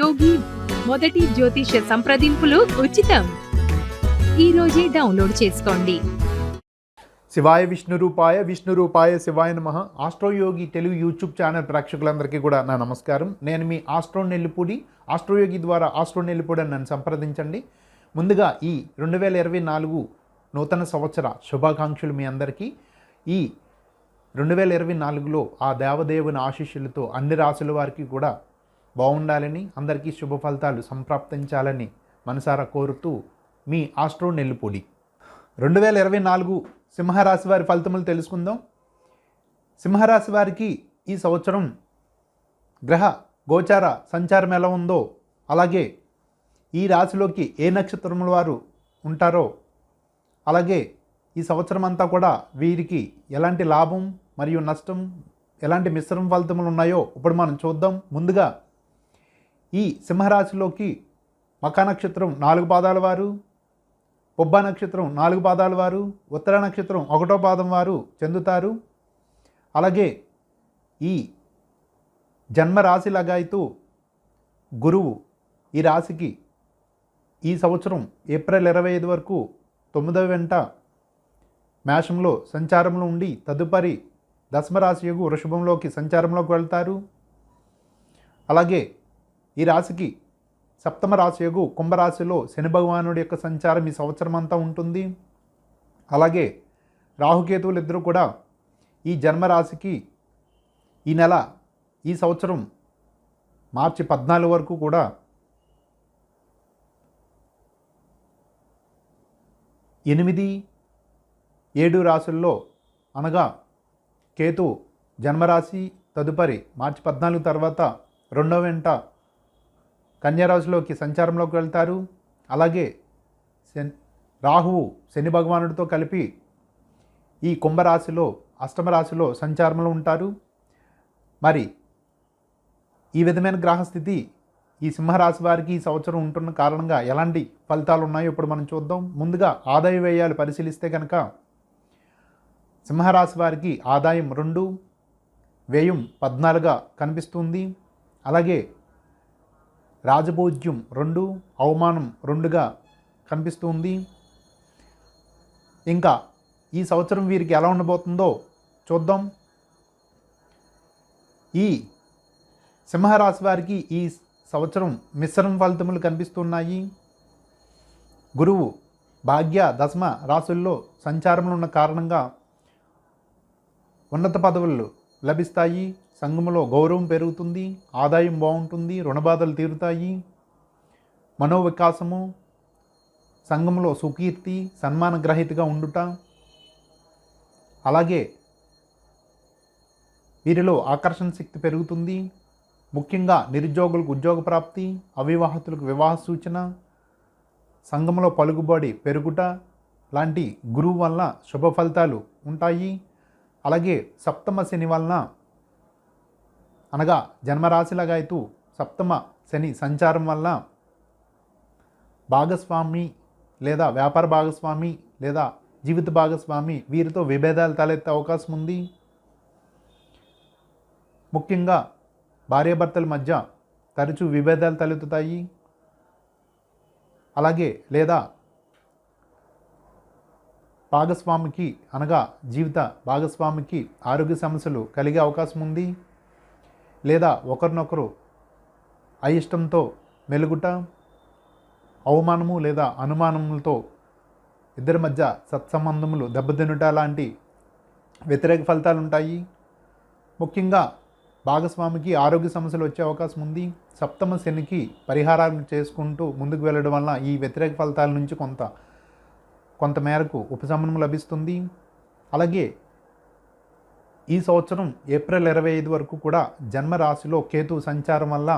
యోగి మొదటి జ్యోతిష సంప్రదింపులు ఉచితం. ఈ రోజే డౌన్లోడ్ చేసుకోండి. శివాయ విష్ణు రూపాయ విష్ణు రూపాయ శివాయ నమ. ఆస్ట్రోయోగి తెలుగు యూట్యూబ్ ఛానల్ ప్రేక్షకులందరికీ కూడా నా నమస్కారం. నేను మీ ఆస్ట్రో నెల్లిపూడి. ఆస్ట్రోయోగి ద్వారా ఆస్ట్రో నెల్లిపూడి నన్ను సంప్రదించండి. ముందుగా ఈ రెండు వేల ఇరవై నాలుగు నూతన సంవత్సర శుభాకాంక్షలు మీ అందరికీ. ఈ రెండు వేల ఇరవై నాలుగులో ఆ దేవదేవుని ఆశీస్సులతో అన్ని రాసుల వారికి కూడా బాగుండాలని అందరికీ శుభ ఫలితాలు సంప్రాప్తించాలని మనసారా కోరుతూ మీ ఆస్ట్రో నెల్లిపూడి. రెండు వేల ఇరవై నాలుగు సింహరాశి వారి ఫలితములు తెలుసుకుందాం. సింహరాశి వారికి ఈ సంవత్సరం గ్రహ గోచార సంచారం ఎలా ఉందో అలాగే ఈ రాశిలోకి ఏ నక్షత్రముల వారు ఉంటారో అలాగే ఈ సంవత్సరం అంతా కూడా వీరికి ఎలాంటి లాభం మరియు నష్టం ఎలాంటి మిశ్రమ ఫలితములు ఉన్నాయో ఇప్పుడు మనం చూద్దాం. ముందుగా ఈ సింహరాశిలోకి మకా నక్షత్రం నాలుగు పాదాల వారు పొబ్బ నక్షత్రం నాలుగు పాదాల వారు ఉత్తర నక్షత్రం ఒకటో పాదం వారు చెందుతారు. అలాగే ఈ జన్మ రాశి లగాయితూ గురువు ఈ రాశికి ఈ సంవత్సరం ఏప్రిల్ ఇరవై ఐదు వరకు తొమ్మిదవ వెంట మేషంలో సంచారంలో ఉండి తదుపరి దశమరాశి యొక్క వృషభంలోకి సంచారంలోకి వెళ్తారు. అలాగే ఈ రాశికి సప్తమ రాశియగు కుంభరాశిలో శని భగవానుడి యొక్క సంచారం ఈ సంవత్సరం అంతా ఉంటుంది. అలాగే రాహుకేతువులు ఇద్దరు కూడా ఈ జన్మరాశికి ఈ నెల ఈ సంవత్సరం మార్చి పద్నాలుగు వరకు కూడా ఎనిమిది ఏడు రాశుల్లో అనగా కేతు జన్మరాశి తదుపరి మార్చి పద్నాలుగు తర్వాత రెండవ వెంట కన్యారాశిలోకి సంచారంలోకి వెళ్తారు. అలాగే రాహువు శని భగవానుడితో కలిపి ఈ కుంభరాశిలో అష్టమ రాశిలో సంచారంలో ఉంటారు. మరి ఈ విధమైన గ్రహస్థితి ఈ సింహరాశి వారికి ఈ సంవత్సరం ఉంటున్న కారణంగా ఎలాంటి ఫలితాలు ఉన్నాయో ఇప్పుడు మనం చూద్దాం. ముందుగా ఆదాయ వ్యయాలు పరిశీలిస్తే కనుక సింహరాశి వారికి ఆదాయం రెండు వ్యయం పద్నాలుగుగా కనిపిస్తుంది. అలాగే రాజభోజ్యం రెండు అవమానం రెండుగా కనిపిస్తుంది. ఇంకా ఈ సంవత్సరం వీరికి ఎలా ఉండబోతుందో చూద్దాం. ఈ సింహరాశి వారికి ఈ సంవత్సరం మిశ్రమ ఫలితములు కనిపిస్తున్నాయి. గురువు భాగ్య దశమ రాశుల్లో సంచారంలో ఉన్న కారణంగా ఉన్నత పదవులు లభిస్తాయి. సంఘములో గౌరవం పెరుగుతుంది. ఆదాయం బాగుంటుంది. రుణబాధలు తీరుతాయి. మనోవికాసము సంఘంలో సుకీర్తి సన్మాన గ్రహీతగా ఉండుట. అలాగే వీరిలో ఆకర్షణ శక్తి పెరుగుతుంది. ముఖ్యంగా నిరుద్యోగులకు ఉద్యోగ ప్రాప్తి అవివాహితులకు వివాహ సూచన సంఘంలో పలుకుబడి పెరుగుట లాంటి గురువు వల్ల శుభ ఫలితాలు ఉంటాయి. అలాగే సప్తమ శని వలన అనగా జన్మరాశిలాగా అయితే సప్తమ శని సంచారం వలన భాగస్వామి లేదా వ్యాపార భాగస్వామి లేదా జీవిత భాగస్వామి వీరితో విభేదాలు తలెత్తే అవకాశం ఉంది. ముఖ్యంగా భార్యాభర్తల మధ్య తరచూ విభేదాలు తలెత్తుతాయి. అలాగే లేదా భాగస్వామికి అనగా జీవిత భాగస్వామికి ఆరోగ్య సమస్యలు కలిగే అవకాశం ఉంది? లేదా ఒకరినొకరు అయిష్టంతో మెలుగుట అవమానము లేదా అనుమానములతో ఇద్దరి మధ్య సత్సంబంధములు దెబ్బతినుట లాంటి వ్యతిరేక ఫలితాలు ఉంటాయి ముఖ్యంగా భాగస్వామికి ఆరోగ్య సమస్యలు వచ్చే అవకాశం ఉంది. సప్తమ శనికి పరిహారాలు చేసుకుంటూ ముందుకు వెళ్ళడం వల్ల ఈ వ్యతిరేక ఫలితాల నుంచి కొంత కొంత మేరకు ఉపశమనం లభిస్తుంది. అలాగే ఈ సంవత్సరం ఏప్రిల్ ఇరవై ఐదు వరకు కూడా జన్మ రాశిలో కేతు సంచారం వల్ల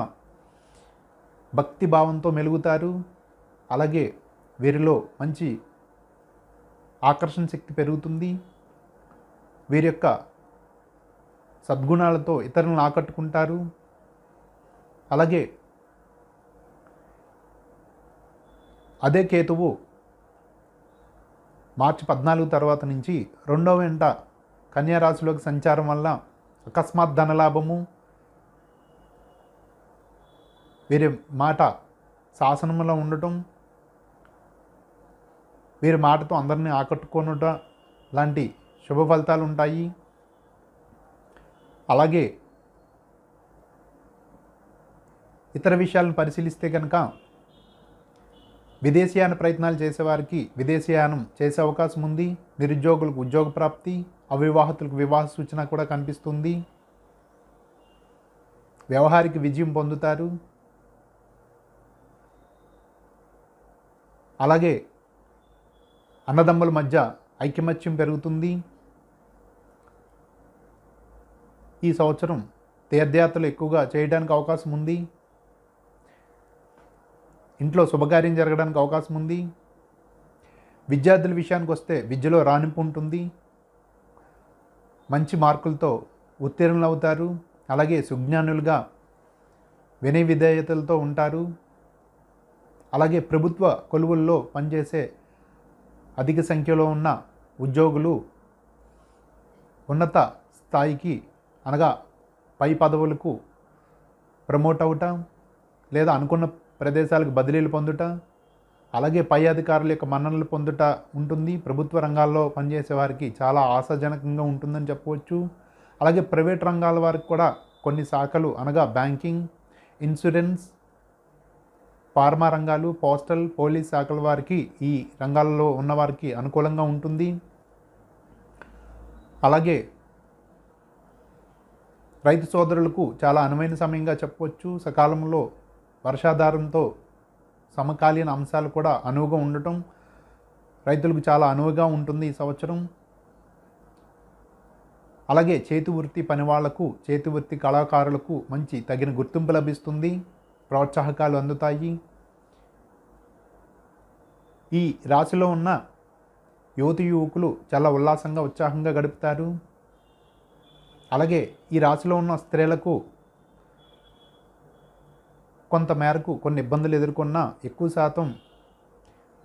భక్తి భావంతో మెలుగుతారు. అలాగే వీరిలో మంచి ఆకర్షణ శక్తి పెరుగుతుంది. వీరి యొక్క సద్గుణాలతో ఇతరులను ఆకట్టుకుంటారు. అలాగే అదే కేతువు మార్చి పద్నాలుగు తర్వాత నుంచి రెండో వెంట కన్యారాశిలోకి సంచారం వల్ల అకస్మాత్ ధనలాభము వీరి మాట శాసనంలో ఉండటం వీరి మాటతో అందరినీ ఆకట్టుకొనుట లాంటి శుభ ఫలితాలు ఉంటాయి. అలాగే ఇతర విషయాలను పరిశీలిస్తే కనుక విదేశీయాన ప్రయత్నాలు చేసేవారికి విదేశీయానం చేసే అవకాశం ఉంది. నిరుద్యోగులకు ఉద్యోగ ప్రాప్తి అవివాహితులకు వివాహ సూచన కూడా కనిపిస్తుంది. వ్యవహారిక విజయం పొందుతారు. అలాగే అన్నదమ్ముల మధ్య ఐకమత్యం పెరుగుతుంది. ఈ సంవత్సరం తీర్థయాత్రలు ఎక్కువగా చేయడానికి అవకాశం ఉంది. ఇంట్లో శుభకార్యం జరగడానికి అవకాశం ఉంది. విద్యార్థుల విషయానికి వస్తే విద్యలో రాణింపు ఉంటుంది. మంచి మార్కులతో ఉత్తీర్ణులు అవుతారు. అలాగే సుజ్ఞానులుగా వినయ విధేయతలతో ఉంటారు. అలాగే ప్రభుత్వ కొలువుల్లో పనిచేసే అధిక సంఖ్యలో ఉన్న ఉద్యోగులు ఉన్నత స్థాయికి అనగా పై పదవులకు ప్రమోట్ అవటం లేదా అనుకున్న ప్రదేశాలకు బదిలీలు పొందుట అలాగే పై అధికారుల యొక్క మన్ననలు పొందుట ఉంటుంది. ప్రభుత్వ రంగాల్లో పనిచేసే వారికి చాలా ఆశాజనకంగా ఉంటుందని చెప్పవచ్చు. అలాగే ప్రైవేట్ రంగాల వారికి కూడా కొన్ని శాఖలు అనగా బ్యాంకింగ్ ఇన్సూరెన్స్ ఫార్మా రంగాలు పోస్టల్ పోలీస్ శాఖల వారికి ఈ రంగాల్లో ఉన్నవారికి అనుకూలంగా ఉంటుంది. అలాగే రైతు సోదరులకు చాలా అనువైన సమయంగా చెప్పవచ్చు. సకాలంలో వర్షాధారంతో సమకాలీన అంశాలు కూడా అనువుగా ఉండటం రైతులకు చాలా అనువుగా ఉంటుంది ఈ సంవత్సరం. అలాగే చేతి వృత్తి పని వాళ్ళకు చేతి వృత్తి కళాకారులకు మంచి తగిన గుర్తింపు లభిస్తుంది. ప్రోత్సాహకాలు అందుతాయి. ఈ రాశిలో ఉన్న యువతి యువకులు చాలా ఉల్లాసంగా ఉత్సాహంగా గడుపుతారు. అలాగే ఈ రాశిలో ఉన్న స్త్రీలకు కొంత మేరకు కొన్ని ఇబ్బందులు ఎదుర్కొన్నా ఎక్కువ శాతం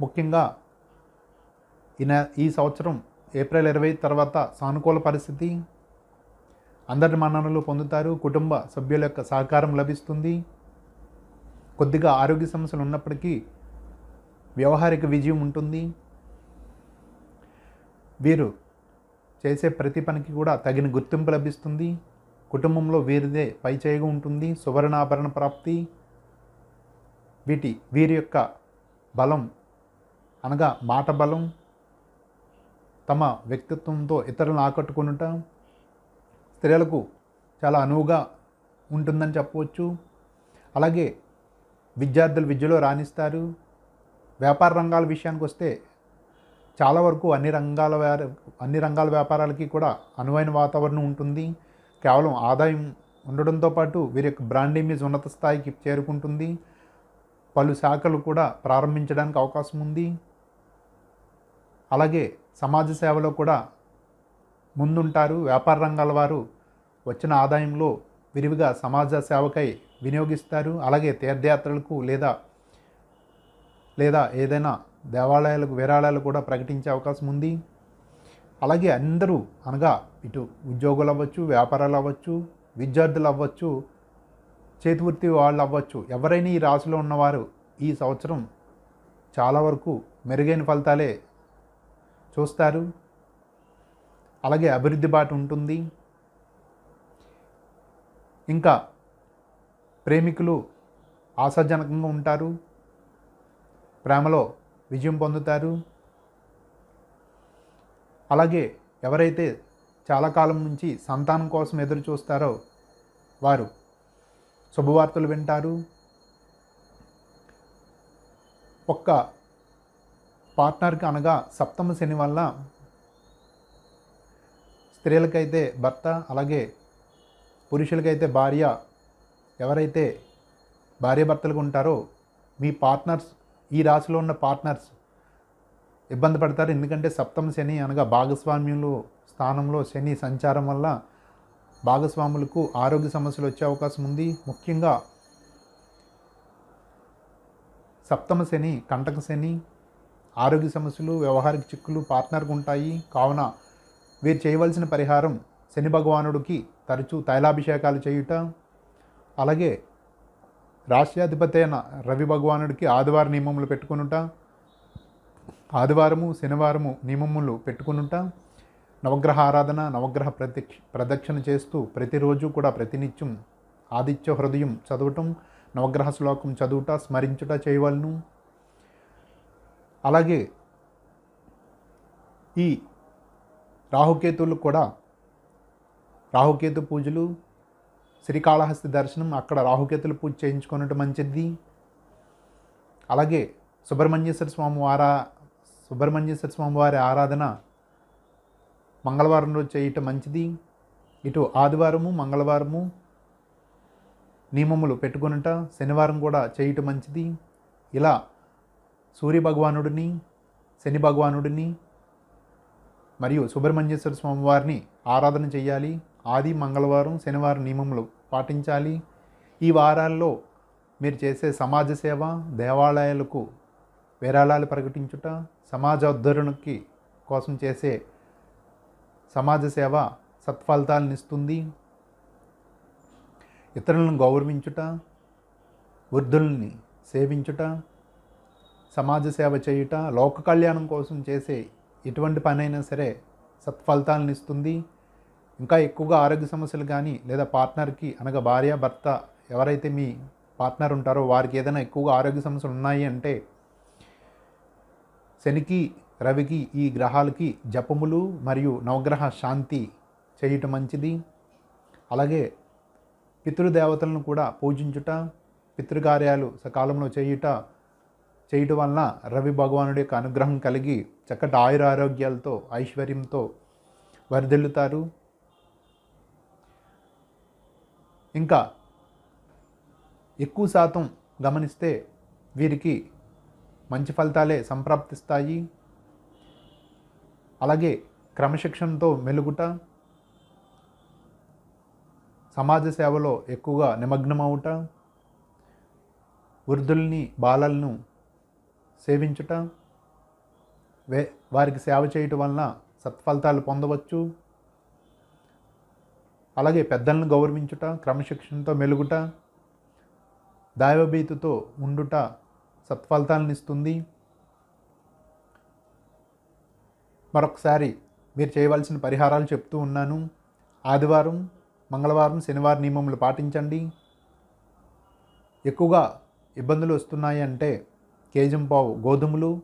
ముఖ్యంగా ఈ ఈ సంవత్సరం ఏప్రిల్ ఇరవై తర్వాత సానుకూల పరిస్థితి అందరి మన్ననలు పొందుతారు కుటుంబ సభ్యుల యొక్క సహకారం లభిస్తుంది. కొద్దిగా ఆరోగ్య సమస్యలు ఉన్నప్పటికీ వ్యవహారిక విజయం ఉంటుంది. వీరు చేసే ప్రతి పనికి కూడా తగిన గుర్తింపు లభిస్తుంది. కుటుంబంలో వీరిదే పై చేయగా ఉంటుంది. సువర్ణాభరణ ప్రాప్తి వీటి వీరి యొక్క బలం అనగా మాట బలం తమ వ్యక్తిత్వంతో ఇతరులను ఆకట్టుకునుట స్త్రీలకు చాలా అనువుగా ఉంటుందని చెప్పవచ్చు. అలాగే విద్యార్థులు విద్యలో రాణిస్తారు. వ్యాపార రంగాల విషయానికి వస్తే చాలా వరకు అన్ని రంగాల అన్ని రంగాల వ్యాపారాలకి కూడా అనువైన వాతావరణం ఉంటుంది. కేవలం ఆదాయం ఉండడంతో పాటు వీరి యొక్క బ్రాండ్ ఇమేజ్ ఉన్నత స్థాయికి చేరుకుంటుంది. పలు శాఖలు కూడా ప్రారంభించడానికి అవకాశం ఉంది. అలాగే సమాజ సేవలో కూడా ముందుంటారు. వ్యాపార రంగాల వారు వచ్చిన ఆదాయంలో విరివిగా సమాజ సేవకై వినియోగిస్తారు. అలాగే తీర్థయాత్రలకు లేదా లేదా ఏదైనా దేవాలయాలకు విరాళాలు కూడా ప్రకటించే అవకాశం ఉంది. అలాగే అందరూ అనగా ఇటు ఉద్యోగులు అవ్వచ్చు వ్యాపారాలు అవ్వచ్చు విద్యార్థులు అవ్వచ్చు చేతివృత్తి వాళ్ళు అవ్వచ్చు ఎవరైనా ఈ రాశిలో ఉన్నవారు ఈ సంవత్సరం చాలా వరకు మెరుగైన ఫలితాలే చూస్తారు. అలాగే అభివృద్ధి బాట ఉంటుంది. ఇంకా ప్రేమికులు ఆశాజనకంగా ఉంటారు. ప్రేమలో విజయం పొందుతారు. అలాగే ఎవరైతే చాలా కాలం నుంచి సంతానం కోసం ఎదురు చూస్తారో వారు శుభవార్తలు వింటారు. ఒక్క పార్ట్నర్కి అనగా సప్తమ శని వల్ల స్త్రీలకైతే భర్త అలాగే పురుషులకైతే భార్య ఎవరైతే భార్యాభర్తలకు ఉంటారో మీ పార్ట్నర్స్ ఈ రాశిలో ఉన్న పార్ట్నర్స్ ఇబ్బంది పడతారు. ఎందుకంటే సప్తమ శని అనగా భాగస్వామ్యంలో స్థానంలో శని సంచారం వల్ల భాగస్వాములకు ఆరోగ్య సమస్యలు వచ్చే అవకాశం ఉంది. ముఖ్యంగా సప్తమ శని కంటక శని ఆరోగ్య సమస్యలు వ్యవహారిక చిక్కులు పార్ట్నర్కు ఉంటాయి. కావున వీరు చేయవలసిన పరిహారం శని భగవానుడికి తరచూ తైలాభిషేకాలు చేయుట. అలాగే రాష్ట్రాధిపతి అయిన రవి భగవానుడికి ఆదివార నియమములు పెట్టుకునుట. ఆదివారము శనివారము నియమములు పెట్టుకునుట. నవగ్రహ ఆరాధన నవగ్రహ ప్రదక్ష ప్రదక్షిణ చేస్తూ ప్రతిరోజు కూడా ప్రతినిత్యం ఆదిత్య హృదయం చదవటం నవగ్రహ శ్లోకం చదువుట స్మరించుట చేయవలను. అలాగే ఈ రాహుకేతువులు కూడా రాహుకేతు పూజలు శ్రీకాళహస్తి దర్శనం అక్కడ రాహుకేతుల పూజ చేయించుకున్నట్టు మంచిది. అలాగే సుబ్రహ్మణ్యేశ్వర స్వామి వారా సుబ్రహ్మణ్యేశ్వర స్వామి వారి ఆరాధన మంగళవారం రోజు చేయటం మంచిది. ఇటు ఆదివారము మంగళవారము నియమములు పెట్టుకునుట శనివారం కూడా చేయటం మంచిది. ఇలా సూర్య భగవానుడిని శని భగవానుడిని మరియు సుబ్రహ్మణ్యేశ్వర స్వామి వారిని ఆరాధన చేయాలి. ఆది మంగళవారం శనివారం నియమములు పాటించాలి. ఈ వారాల్లో మీరు చేసే సమాజ సేవ దేవాలయాలకు విరాళాలు ప్రకటించుట సమాజ ఉద్ధరణకి కోసం చేసే సమాజ సేవ సత్ఫలితాలను ఇస్తుంది. ఇతరులను గౌరవించుట వృద్ధుల్ని సేవించుట సమాజ సేవ చేయుట లోక కళ్యాణం కోసం చేసే ఎటువంటి పనైనా సరే సత్ఫలితాలను ఇస్తుంది. ఇంకా ఎక్కువగా ఆరోగ్య సమస్యలు కానీ లేదా పార్ట్నర్కి అనగా భార్య భర్త ఎవరైతే మీ పార్ట్నర్ ఉంటారో వారికి ఏదైనా ఎక్కువగా ఆరోగ్య సమస్యలు ఉన్నాయి అంటే శనికి రవికి ఈ గ్రహాలకి జపములు మరియు నవగ్రహ శాంతి చేయటం మంచిది. అలాగే పితృదేవతలను కూడా పూజించుట పితృకార్యాలు సకాలంలో చేయుట చేయటం వలన రవి భగవానుడి యొక్క అనుగ్రహం కలిగి చక్కటి ఆయుర ఆరోగ్యాలతో ఐశ్వర్యంతో వరిదెల్లుతారు. ఇంకా ఎక్కువ శాతం గమనిస్తే వీరికి మంచి ఫలితాలే సంప్రాప్తిస్తాయి. అలాగే క్రమశిక్షణతో మెలుగుట సమాజ సేవలో ఎక్కువగా నిమగ్నమవుట వృద్ధుల్ని బాలలను సేవించుట వే వారికి సేవ చేయటం వలన సత్ఫలితాలు పొందవచ్చు. అలాగే పెద్దలను గౌరవించుట క్రమశిక్షణతో మెలుగుట దైవభీతితో ఉండుట సత్ఫలితాలను ఇస్తుంది. మరొకసారి మీరు చేయవలసిన పరిహారాలు చెప్తూ ఉన్నాను. ఆదివారం మంగళవారం శనివారం నియమములు పాటించండి. ఎక్కువగా ఇబ్బందులు వస్తున్నాయి అంటే కేజంపావు గోధుమలు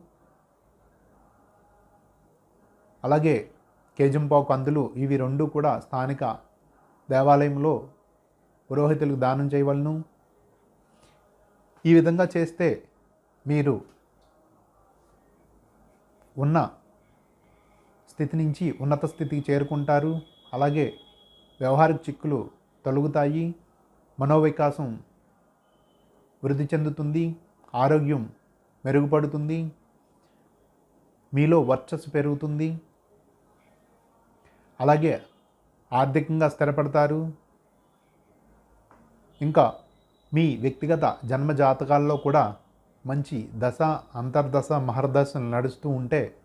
అలాగే కేజంపావు కందులు ఇవి రెండు కూడా స్థానిక దేవాలయంలో పురోహితులకు దానం చేయవలను. ఈ విధంగా చేస్తే మీరు ఉన్న స్థితి నుంచి ఉన్నత స్థితికి చేరుకుంటారు. అలాగే వ్యవహారిక చిక్కులు తొలగుతాయి. మనోవికాసం వృద్ధి చెందుతుంది. ఆరోగ్యం మెరుగుపడుతుంది. మీలో వర్చస్సు పెరుగుతుంది. అలాగే ఆర్థికంగా స్థిరపడతారు. ఇంకా మీ వ్యక్తిగత జన్మ జాతకాల్లో కూడా మంచి దశ అంతర్దశ మహర్దశలు నడుస్తూ ఉంటే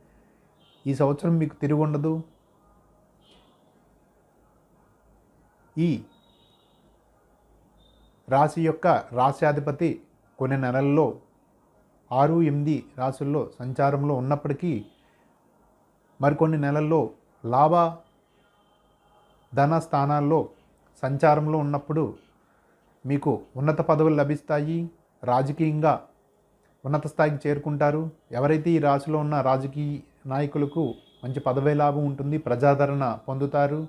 ఈ సంవత్సరం మీకు తిరిగి ఉండదు? ఈ రాశి యొక్క రాశ్యాధిపతి కొన్ని నెలల్లో ఆరు ఎనిమిది రాశుల్లో సంచారంలో ఉన్నప్పటికీ మరికొన్ని నెలల్లో లాభ ధన స్థానాల్లో సంచారంలో ఉన్నప్పుడు మీకు ఉన్నత పదవులు లభిస్తాయి. రాజకీయంగా ఉన్నత స్థాయికి చేరుకుంటారు. ఎవరైతే ఈ రాశిలో ఉన్న రాజకీయ నాయకులకు మంచి పదవీ లాభం ఉంటుంది. ప్రజాదరణ పొందుతారు.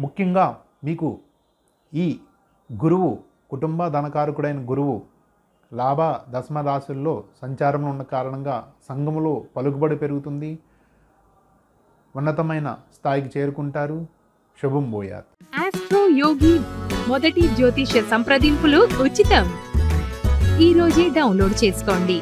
ముఖ్యంగా మీకు ఈ గురువు కుటుంబ ధనకారకుడైన గురువు లాభ దశమ రాశుల్లో సంచారంలో ఉన్న కారణంగా సంఘములో పలుకుబడి పెరుగుతుంది. ఉన్నతమైన స్థాయికి చేరుకుంటారు. శుభం పోయారు ఆస్ట్రో యోగి మొదటి జ్యోతిష సంప్రదింపులు ఉచితం. ఈ రోజే డౌన్లోడ్ చేసుకోండి.